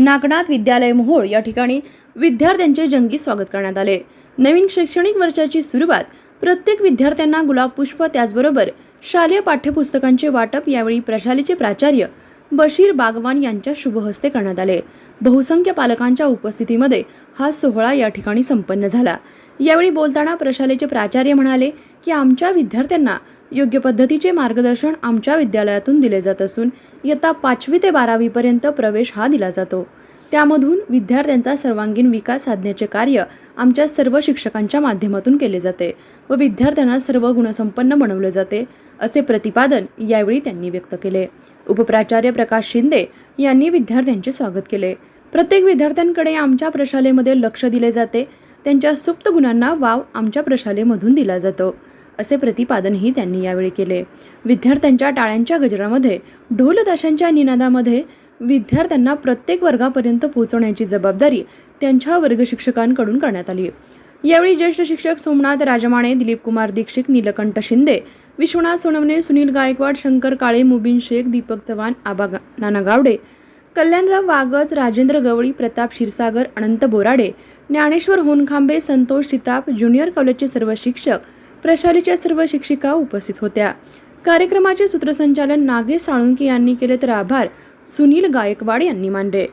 नागनाथ विद्यालय मोहोळ या ठिकाणी विद्यार्थ्यांचे जंगी स्वागत करण्यात आले. नवीन शैक्षणिक वर्षाची सुरुवात प्रत्येक विद्यार्थ्यांना गुलाब पुष्प त्याचबरोबर शालेय पाठ्यपुस्तकांचे वाटप यावेळी प्रशालेचे प्राचार्य बशीर बागवान यांच्या शुभहस्ते करण्यात आले. बहुसंख्य पालकांच्या उपस्थितीमध्ये हा सोहळा या ठिकाणी संपन्न झाला. यावेळी बोलताना प्रशालेचे प्राचार्य म्हणाले की आमच्या विद्यार्थ्यांना योग्य पद्धतीचे मार्गदर्शन आमच्या विद्यालयातून दिले जात असून इयत्ता पाचवी ते बारावीपर्यंत प्रवेश हा दिला जातो. त्यामधून विद्यार्थ्यांचा सर्वांगीण विकास साधण्याचे कार्य आमच्या सर्व शिक्षकांच्या माध्यमातून केले जाते व विद्यार्थ्यांना सर्व गुणसंपन्न बनवले जाते असे प्रतिपादन यावेळी त्यांनी व्यक्त केले. उपप्राचार्य प्रकाश शिंदे यांनी विद्यार्थ्यांचे स्वागत केले. प्रत्येक विद्यार्थ्यांकडे आमच्या प्रशालेमध्ये लक्ष दिले जाते. त्यांच्या सुप्त गुणांना वाव आमच्या प्रशालेमधून दिला जातो. असे प्रतिपादनही त्यांनी यावेळी केले. विद्यार्थ्यांच्या टाळ्यांच्या गजरामध्ये ढोलताशांच्या निनादामध्ये विद्यार्थ्यांना प्रत्येक वर्गापर्यंत पोहोचवण्याची जबाबदारी त्यांच्या वर्गशिक्षकांकडून करण्यात आली. यावेळी ज्येष्ठ शिक्षक सोमनाथ राजमाणे दिलीप कुमार दीक्षित नीलकंठ शिंदे विश्वनाथ सोनवणे सुनील गायकवाड शंकर काळे मुबीन शेख दीपक चव्हाण आबा नाना गावडे कल्याणराव वागज राजेंद्र गवळी प्रताप क्षीरसागर अनंत बोराडे ज्ञानेश्वर होनखांबे संतोष सिताप ज्युनियर कॉलेजचे सर्व शिक्षक प्रशालेच्या सर्व शिक्षिका उपस्थित होत्या. कार्यक्रमाचे सूत्रसंचालन नागेश साळुंके यांनी केले तर आभार. सुनील गायकवाड यांनी मानले.